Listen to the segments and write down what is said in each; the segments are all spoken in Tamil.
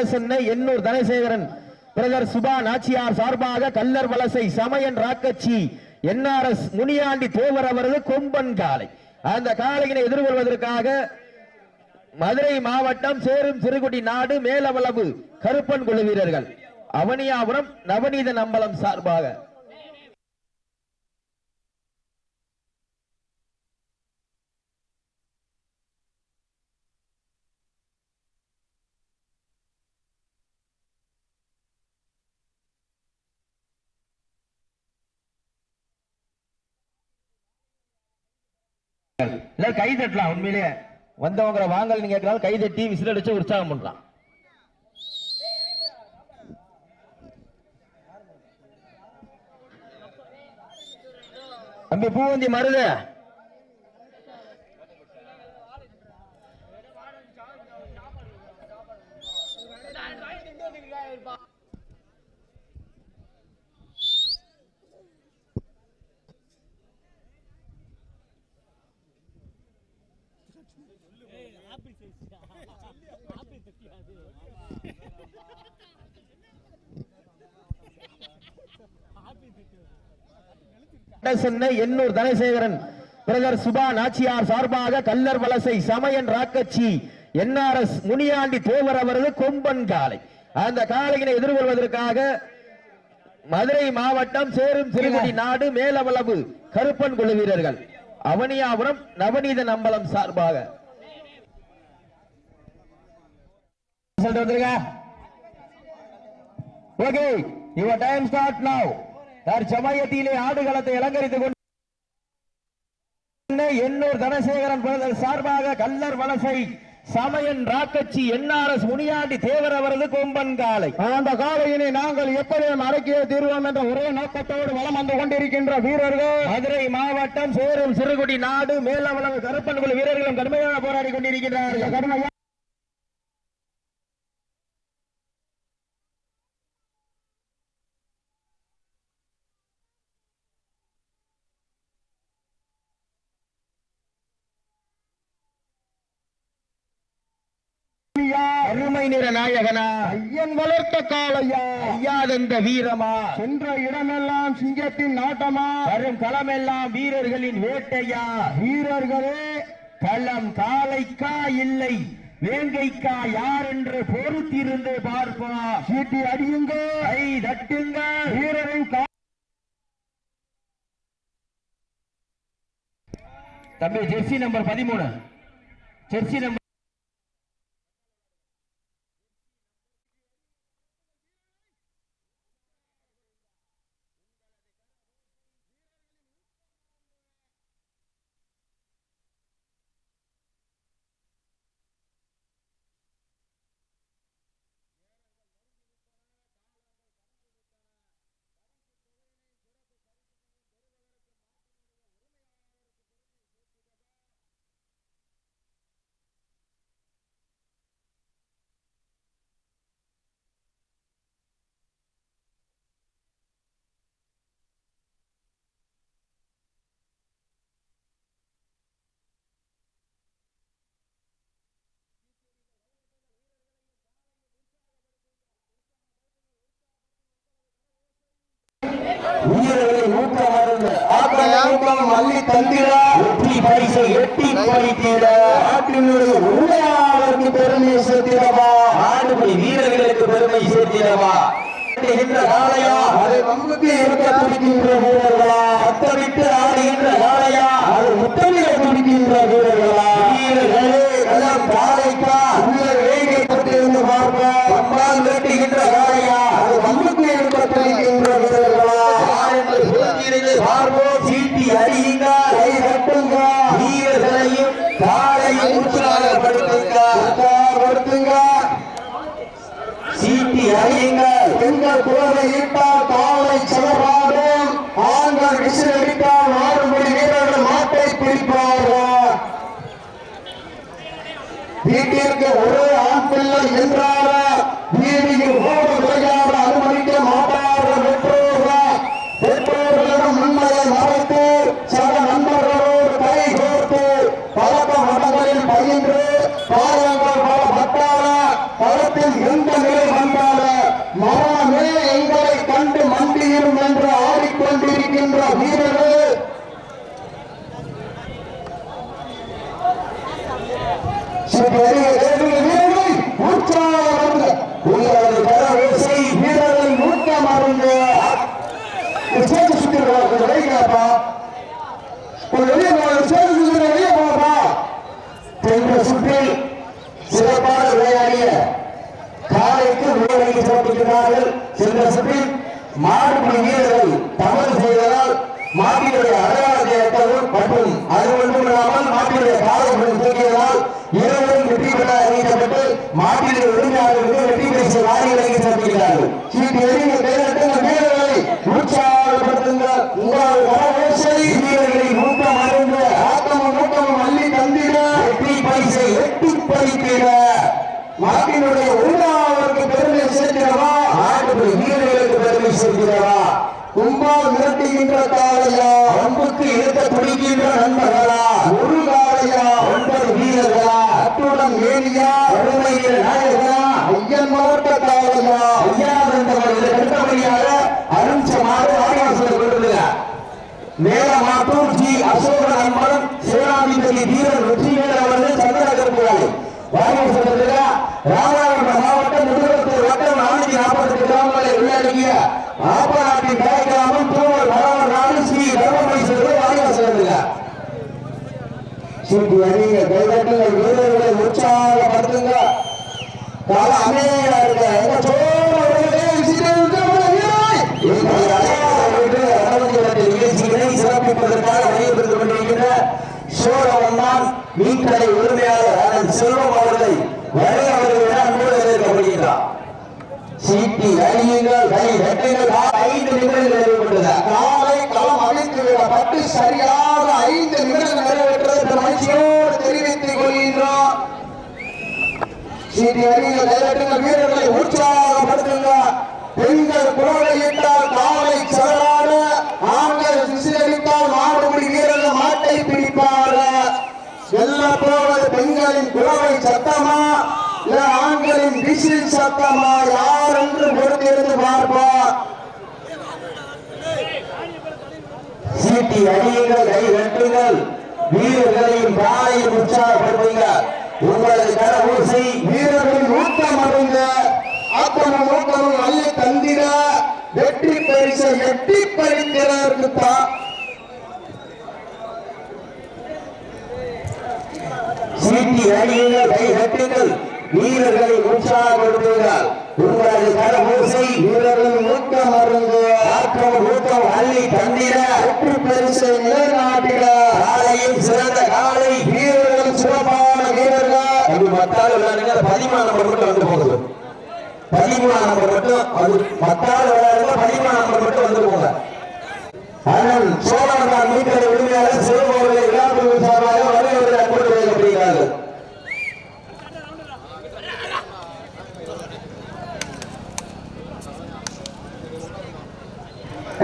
சென்னை எண்ணூர் தனசேகரன். பிரதர் சுபா நாச்சியார் சார்பாக கல்லர் வலசை சமயன் ராக்கச்சி என்ஆர்எஸ் முனியாண்டி தேவர் அவரது கொம்பன் காலை அந்த காலையினை எதிர்கொள்வதற்காக மதுரை மாவட்டம் சேரும் சிறுகுடி நாடு மேலவளவு கருப்பன் குழு வீரர்கள். அவனியாபுரம் நவநீத அம்பலம் சார்பாக. எல்லாரும் கை தட்டலாம். உண்மையிலேயே வந்தவங்க வாங்கல் நீங்க கேட்கலாம் கை தட்டி விசில் அடிச்சு உற்சாகம் பண்றான். தம்பி பூவந்தி மருது எண்ணூர் தனசேகரன் பிரதர் சுபா நாச்சியார் சார்பாக கல்லர் வலசை சமயன் ராக்கச்சி என்ஆர்எஸ் முனியாண்டி தேவர் அவரது கொம்பன் காலை அந்த காளையினை எதிர்கொள்வதற்காக மதுரை மாவட்டம் சேரும் சிறுகுடி நாடு மேலவளவு கருப்பன் குழு வீரர்கள். அவனியாபுரம் நவநீத நம்பலம் சார்பாக. சொல்லிட்டு okay your time start now தற்சமயத்திலே ஆடுகளத்தை அலங்கரித்துக் கொண்டு எண்ணூர் தனசேகரன் பிரதர் சார்பாக கல்லர் வலசை சமயன் ராக்கச்சி என்ஆர்எஸ் முனியாண்டி தேவர் அவரது கொம்பன் காலை. அந்த காலையினை நாங்கள் எப்படியும் அடக்கிய தீர்வோம் என்ற ஒரே நோக்கத்தோடு வலம் வந்து கொண்டிருக்கின்ற வீரர்கள். மதுரை மாவட்டம் சேரும் சிறுகுடி நாடு மேலவளவு கருப்பன் வீரர்களும் கடுமையாக போராடி கொண்டிருக்கிறார்கள் கடுமையா நிற நாயகனா? ஐயன் வளர்த்த காளையா? ஐயாதந்த வீரமா? சென்ற இடமெல்லாம் சிங்கத்தின் நாட்டமா? வரும் களமெல்லாம் வீரர்களின் வேட்டையா? வீரர்களே களம் காளைக்கா இல்லை வேங்கைக்கா யார் என்று பொறுத்திருந்து பார்ப்போம்? சீட்டி அடியுங்க கை தட்டுங்க. வீரரின் கா- தம்பி ஜெர்சி நம்பர் பதிமூணு. ஜெர்சி நம்பர் வீரர்களை ஊக்க மருந்து ஆக்கம் ஊக்கம் அள்ளி தந்திட. வெற்றி பரிசை எட்டி பறித்திட நாட்டினுடைய உண்மையாளருக்கு பெருமை சேர்த்திடவா. ஆடுபடி வீரர்களுக்கு பெருமை சேர்த்திடவா. காளையா. அதை வம்புக்கு இருக்க துடிக்கின்ற வீரர்களா. சத்தமிட்டு ஆடுகின்ற காளையா. அது முத்தமிழ துடிக்கின்ற வீரர்களா. வீரர்களே காலைக்கா உள்ள வேகை பட்டிருந்து பார்ப்போம் அம்பால் வெட்டுகின்ற காளையா அது வம்புக்கு இருக்க துடிக்கின்ற வீரர்களா யார் என்று பொறுத்திருந்து பார்ப்போம் சீட்டி அடியுங்க கை தட்டுங்க வீரர்களையும் காளையும் உற்சாகப்படுத்துங்க. சீட்டி அடியுங்க பெண்கள் குழந்தை ஈட்டால் காலை செலவாடும் ஆண்கள் விசில் அடித்தால் மாறுபடி வீரர்கள் மாட்டை பிடிப்பார்கள் வீட்டிற்கு ஒரே ஆண் பிள்ளை என்றார Amém. மாட்டிலே மாட்டினுடைய உரிமையாளர்களுக்கு வெற்றி பரிசு வாரி வழங்கி சிறப்பிக்கிறார்கள் சீட்டு எறிய கைதட்டுங்கள் வீரர்களை உற்சாகப்படுத்துங்கள். உங்கள் கரவோசை வீரர்களை ஊக்கம் அருந்த ஆக்கமும் ஊக்கமும் அள்ளி தந்திட வெற்றி பரிசை வெட்டி பறித்திட. நாட்டினுடைய உரிமையாளருக்கு பெருமை சேர்க்கிறவா? நாட்டுடைய வீரர்களுக்கு பெருமை சேர்க்கிறவா? கும்பால் மிரட்டுகின்ற காளையா அம்புக்கு இருக்க துடிக்கின்ற நண்பர்களா? ஒரு காலையா? ஒன்பது வீரர்களா? அத்துடன் மேலியா மேலமாத்தூர் ஜி அசோகன் அன்பன் சேனாதிபதி வீரர் வெற்றிவேல் அவர்கள் சந்தன கருப்புகளை வாரிசுல ராமநாதபுரம் மாவட்டம் முதுகுளத்தூர் வட்டம் நானூத்தி நாற்பத்தி எட்டு கிராமங்களை உள்ளடங்கிய ஆப்பநாட்டின் தாய் கிராமம் தூவர் மரவர் நாடு ஸ்ரீ தர்மபுரீஸ்வரர் வாரிவாசல் ஸ்ரீ அறிஞர் கைதட்டுங்கள் வீரர்களை உற்சாகப்படுத்துங்க பல அமைதியா சோழவந்தான் மீன்கடை உரிமையாளர் அண்ணன் செல்வம் அவர்களை வரை அவர்களிடம் அன்போடு வரவேற்கப்படுகிறார் சீட்டி அழியுங்கள் கை வெட்டுங்கள் ஐந்து நிமிடங்கள் நிறைவேற்றது காலை களம் அமைத்து விடப்பட்டு சரியாக ஐந்து நிமிடங்கள் நிறைவேற்றது மகிழ்ச்சியோடு தெரிவித்துக் கொள்கின்றோம். சீட்டி அழியுங்கள் கைதட்டுங்கள் வீரர்களை உற்சாகப்படுத்துங்க. பெண்கள் குரலையிட்டால் காலை சரளான ஆண்கள் சிசிலடித்தால் மாடுபிடி வீரர்கள் மாட்டை பிடி குறிப்பாக செல்ல போவது பெண்களின் குழவை சத்தமா இல்ல ஆண்களின் விசில் சத்தமா? யார் என்று பொறுத்திருந்து பார்ப்போம் சீட்டி அடியுங்கள் கை வெட்டுங்கள். வீரர்களின் காலையும் உற்சாகப்படுத்துங்க. உங்களது கரபூசி வீரர்களின் ஊக்கம் அடைந்த ஆக்கமும் ஊக்கமும் அல்ல தந்திர வெற்றி பரிசை எட்டி பறிக்கிறதற்கு தான் சீட்டி அடியுங்கள் கை வெட்டுங்கள் வீரர்களை உற்சாகப்படுத்துகிறார். உங்களது கரபூசை வீரர்களின் ஊக்கம் அருந்து ஆக்கம் ஊக்கம் அள்ளி தந்திட வெற்றி பரிசை நிலைநாட்டிட. காலையும் சிறந்த காலை வீரர்களும் சிறப்பான வீரர்கள் அது மத்தால் விளையாடுங்க பதிமூணு நம்பர் மட்டும் வந்து போகுது. பதிமூணு நம்பர் மட்டும் அது மத்தால் விளையாடுங்க பதிமூணு நம்பர் மட்டும் வந்து போங்க. அண்ணன் சோழன் மீட்டர் உரிமையாளர் சிவபவர்களை விழாக்குழு சார்பாக வருகிறவர்கள் அன்போடு வைக்கப்படுகிறார்கள்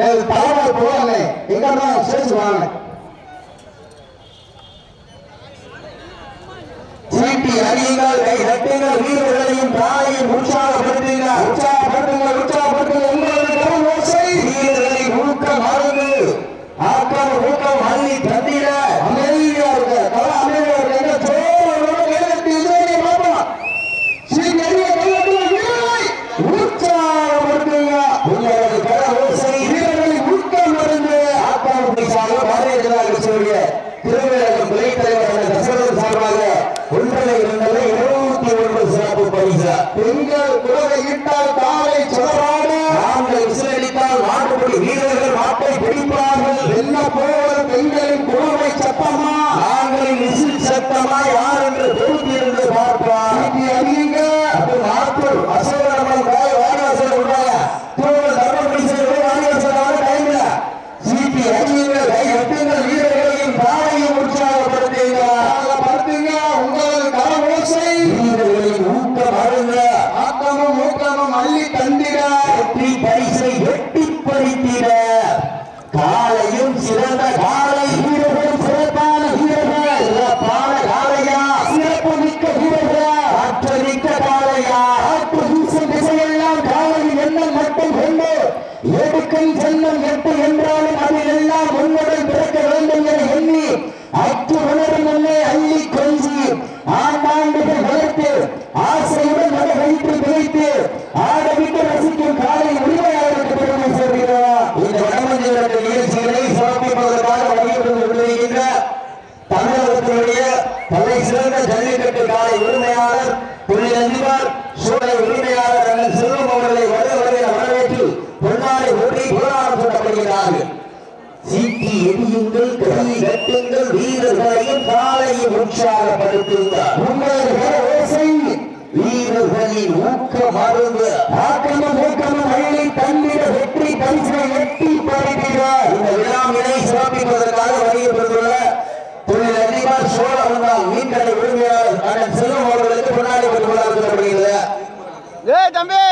தலைவர் போவாங்க எங்க தான் சேர்த்து வாங்க சீட்டி அடியுங்கள் கை தட்டுங்கள் வீரர்களையும் தாயையும் உற்சாகப்படுத்துங்கள். உற்சாகப்படுத்துங்கள் உற்சாகப்படுத்துங்கள். உங்களது கரம் ஓசை. வீரர்களை ஊக்கம் அருகு ஆக்கம் ஊக்கம் அள்ளி தந்திட அமைதியா இருக்க கல அமைதியா இருக்க எங்க சோழனோட கைதட்டி இதுவரை பார்ப்போம் சீட்டி அடிய கைதட்டுங்கள் வீரர்களை உற்சாகப்படுத்துங்க உங்களது கரம் ஓசை வீரர்களை ஊக்கம் அருந்து ஆக்கம் சார்பாக பாரதிய ஜனதா கட்சியுடைய திருவிழாக்கம் துணை தலைவர் தசரதன் சார்பாக ஒன்றரை இரண்டரை இருபத்தி ஒன்று சிறப்பு பரிசு பெண்கள் குலவை இட்டால் காலை சுடராடு ஆண்கள் விசிலடித்தால் நாட்டுப்படி வீரர்கள் மாட்டை பிடிப்பார்கள் வெல்ல போவது பெண்களின் குழுவை சத்தமா ஆண்களின் விசில் யார் என்று பொறுத்திருந்து பார்ப்பார் அறியுங்க அது நாட்டூர் அசோகரமன் காய வாரியாசல் விடுறாங்க தூவல் தர்மபுரி சேர்ந்து வாரியாசல் டைம்ல சீட்டி அடியுங்கள் கை வெட்டுங்கள் வீரர்களையும் பாவையும் உற்சாகப்படுத்துங்க படுத்துங்க உங்களது கரவோசை வீரர்களின் ஊக்கம் அருங்க ஆக்கமும் ஊக்கமும் அள்ளி தந்திட வெற்றி பரிசை வெட்டி பறித்திட காலையும் சிறந்த காலை வீரர்களும் சிறப்பான வீரர்கள் சிறப்பான காலையா சிறப்பு மிக்க வீரர்கள் ஆற்றமிக்க காலையா ஆற்று வீசும் திசையெல்லாம் காலையில் எண்ணம் மட்டும் கொண்டு எடுக்கும் ஜென்மம் எட்டு என்றாலும் அது எல்லாம் உன்னுடன் பிறக்க வேண்டும் என எண்ணி அற்று உணரும் முன்னே அள்ளி கொஞ்சி ஆண்டாண்டுகள் வளர்த்து ஆசையுடன் வடை வைத்து பிழைத்து அண்ணன் செல்வம் அவர்களை வருக வருகிற வரவேற்று பொன்னாலை ஊற்றி புகழாரம் சூட்டப்படுகிறார்கள் சீட்டி எரியுங்கள் வீரர்களையும் காலையும் உற்சாகப்படுத்துங்கள் உங்கள் ஓசை. வீரர்களின் ஊக்க மருந்து ஆக்கமும் ஊக்கமும் அள்ளி தந்திர வெற்றி பரிசை எட்டி பறிக்கிறார் இந்த விழாவினை சிறப்பிப்பதற்காக தொழில் அதிபர் சோழவந்தால் மீன்கடை உரிமையாளர் அண்ணன் செல்வம் அவர்களுக்கு தம்பி.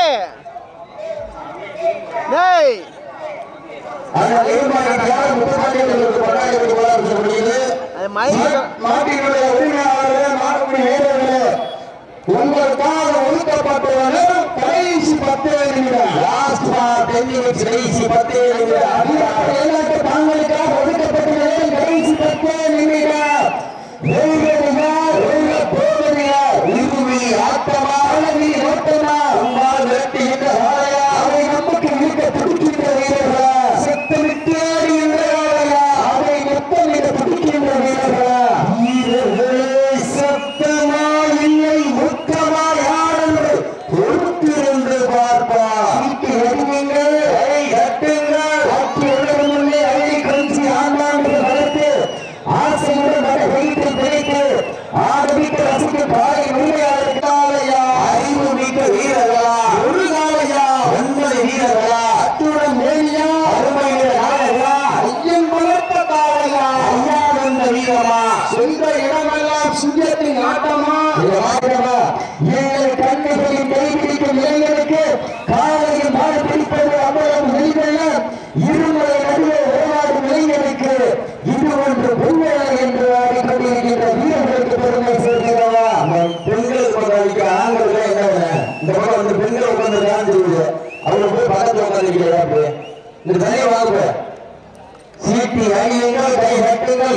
வீரர்களே உங்களுக்காக ஒதுக்கப்பட்டுள்ள கடைசி பத்து நிமிடம் கடைசி பத்து நிமிடம் தாங்களுக்காக ஒதுக்கப்பட்டுள்ள கடைசி பத்து நிமிடம் வெல்வதுயா வெல்ல போவதுயா இறுதி ஆட்டமா அழகி ஓட்டமா உங்களால் வெட்டுகின்ற ஆலையா அவை நமக்கு இருக்க துடிக்கின்ற வீரர்களா செத்தமிட்டு ஆடுகின்ற ஆலையா அவை மொத்தமிட துடிக்கின்ற வீரர்களா வீரர்களே சத்தமா இல்லை முத்தமா யாரென்று பொறுத்திருந்து பார்ப்பா சீட்டு எறிவீங்கள் கை கட்டுங்கள் அட்டி உலகம் முன்னே அள்ளி கழிச்சு ஆண்டாண்டு வளர்த்து ஆசையுடன் வர வைத்து பிடித்து ஆரம்பித்து ரசிக்கும் பாதை உண்மையாளர் காலையா அறிவு மிக்க வீரர்களா ஒரு காலையா உண்மை வீரர்களா அத்துடன் மேலியா அருமை நாயகா ஐயன் வளர்த்த காலையா ஐயா வந்த வீரமா சொந்த இடமெல்லாம் சுயத்தின் ஆட்டமா எங்கள் கண்ணுகளின் கைபிடிக்கும் இளைஞருக்கு காலையில் மாடு பிடிப்பது அவ்வளவு நெல்வெல்ல இருமுறை நடுவே ஓடாடும் இளைஞருக்கு இது ஒன்று பொங்கலை என்று ஆடிக்கொண்டிருக்கின்ற வீரர்களுக்கு பெருமை சேர்க்கிறவா பெண்களுக்கு பக்கம் அடிக்கிற ஆண்களுக்கு என்ன வேலை? இந்த பக்கம் வந்து பெண்கள் உட்கார்ந்து தெரியுது அவங்க போய் பக்கத்துல உட்காந்துருக்கிறா இந்த தனியை வாங்க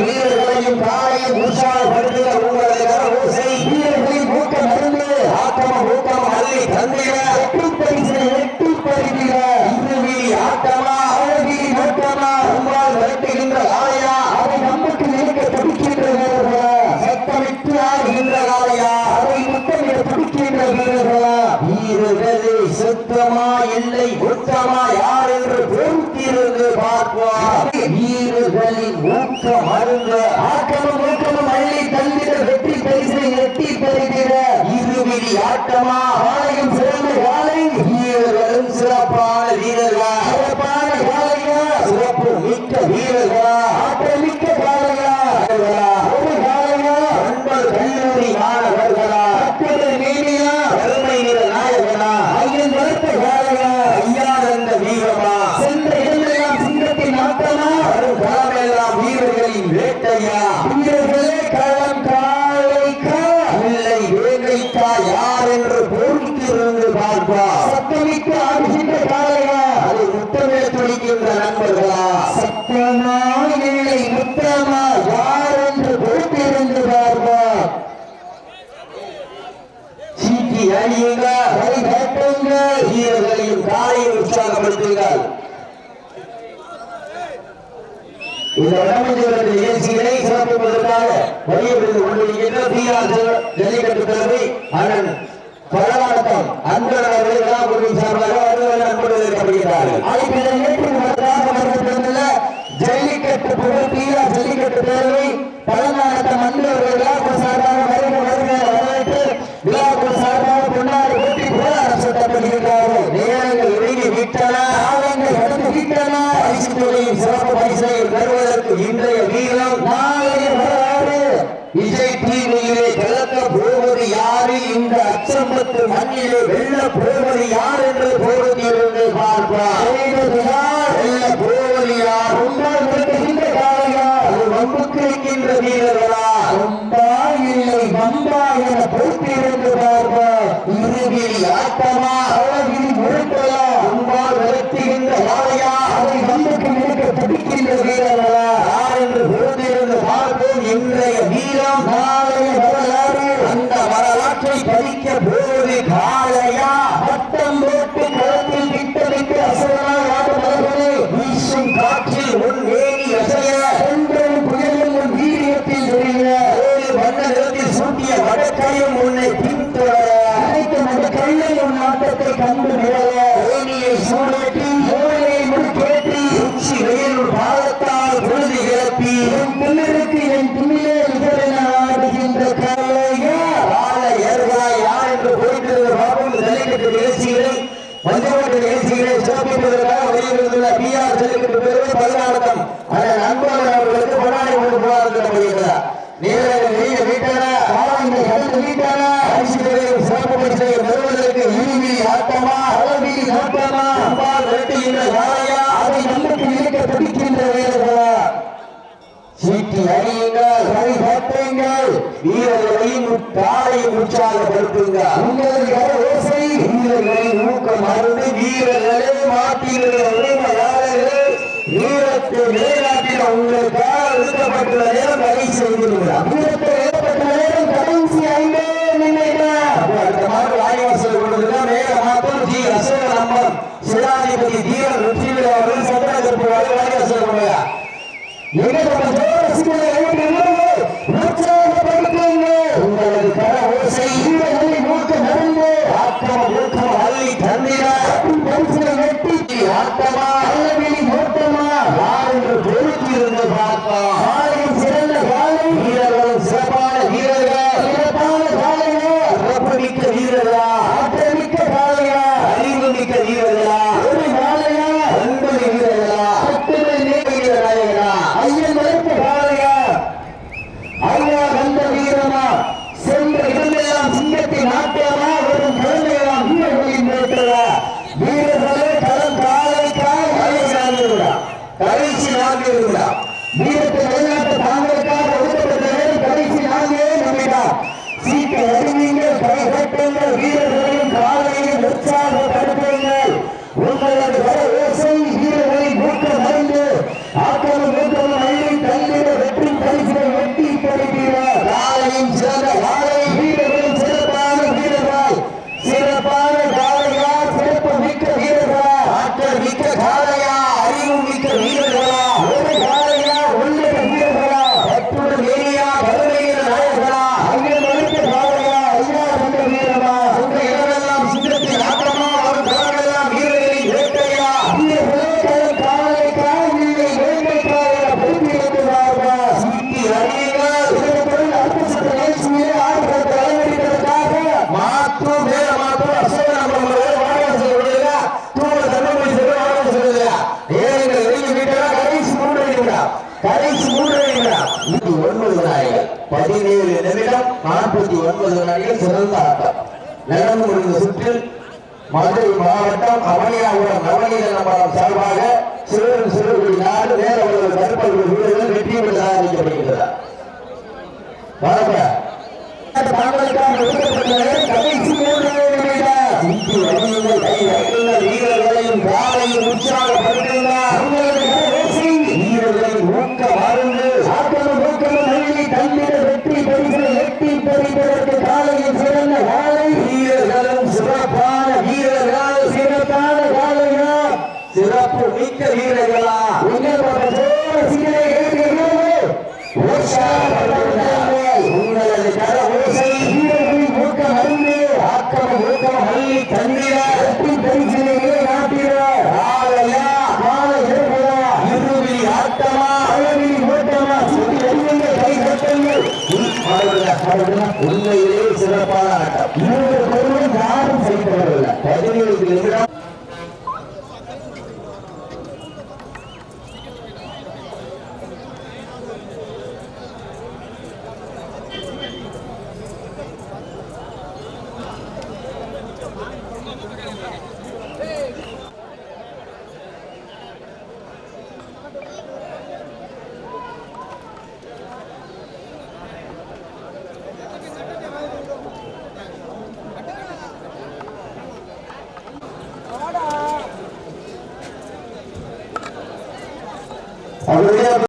வீரர்களையும் காலையும் உற்சாகப்படுத்துங்கள் உங்களது கரவோசை வீரர்களின் ஊக்க மருந்து ஆக்கம ஊக்கம் அள்ளி தந்திர எட்டு பரிசை எட்டு பரிகிற இறுதி ஆட்டமா? அழகி நோட்டமா? உங்களால் விரட்டுகின்ற ஆலையா அதை நமக்கு நிற்க துடிக்கின்ற வீரர்களா? சத்தமிட்டு ஆடுகின்ற ஆலையா அதை முத்தமிட துடிக்கின்ற வீரர்களா? வீரர்களே சுத்தமா இல்லை உத்தமா யார் என்று பொறுத்திருந்து பார்ப்போம் வீரர்களின் ஊக்க மருந்த ஆக்கமும் ஊக்கமும் அள்ளி தந்திர வெற்றி பரிசை எட்டி பெறுகிற ஆட்டமா ஆலயம் சிறந்த காலை. வீரர்களும் சிறப்பான வீரர்களா. சிறப்பான காலையா? சிறப்பு மிக்க வீரர்களா? சத்தமா இல்லை முத்தமா யார் என்று பொறுத்திருந்து பார்ப்பா சீட்டி அழியுங்க கை கட்டுங்க வீரர்களையும் காலையும் உற்சாகப்படுத்துங்கள். இந்த வடமஞ்சு நிகழ்ச்சிகளை சிறப்பிப்பதற்காக வழியிலிருந்து கொண்டிருக்கின்ற பி ஜல்லிக்கட்டு தலைமை அண்ணன் பலவணக்கம் அன்பர் அவர்களை விழாக்குழுவின் சார்பாக வருவது அன்போடு ஆர் ஜல்லிக்கட்டு பேரவை பலவணக்கம் அன்பர் அவர்கள் சார்பாக வருக வருக வரவேற்று விழாக்குழு சார்பாக கொண்டாடி கூட்டி புகழாரம் சட்டப்படுகிறார்கள் நேரங்கள் இறங்கி விட்டன காலங்கள் கடந்து விட்டன. பரிசு தொகையின் சிறப்பு பரிசை பெறுவதற்கு இன்றைய வீரம் நாளைய வரலாறு. விஜய் டிவியிலே கலக்க போவது யாரு? இந்த அச்சம்பத்து மண்ணிலே வெல்ல போவது யார் என்று போவதிலிருந்து பார்ப்பார் Bienvenido. மஞ்சள் நிகழ்ச்சிகளை சிறப்பிப்பதற்காக வெளியிட்டுள்ள பி ஆர் செல்லுக்கு பெருமை பதினாடக்கம். அதன் அன்போடு அவர்களுக்கு பொன்னாடி கொண்டு புகார் தரப்படுகிறார் நேரில் நீங்க வீட்டார ஆளுநர் கலந்து வீட்டார அரசியலையும் சிறப்பு பரிசை பெறுவதற்கு ஈவி ஆட்டமா அளவி நாட்டமா அம்பால் வெட்டுகின்ற யாரையா அதை நம்முக்கு சீட்டி அறியுங்கள் பாடுங்கள் வீரர்களை முப்பாலை உற்சாகப்படுத்துங்கள் உங்கள் கரோசை வீரர்களே மாட்டிலே உரிமையாளர்களே வீரத்தை மேலாட்டின உங்களுக்காக ஒதுக்கப்பட்டுள்ள நேரம் தடை செய்திருக்கிறார் வீரத்தை பதினேழு நிமிடம் நாற்பத்தி ஒன்பது வினாடிகள் சிறந்த ஆட்டம். நடந்து முடிந்த சுற்றில் மதுரை மாவட்டம் அவனியாபுரம் நவநீத நம்பரம் சார்பாக சிறுவரும் சிறுவர்கள் நாடு வேற ஒரு கருப்பல்கள் வீரர்கள் வெற்றி பெற்று ஆரம்பிக்கப்படுகின்றனர் வீரர்களை ஊக்க வாருங்கள். பதினைந்து நிமிடம்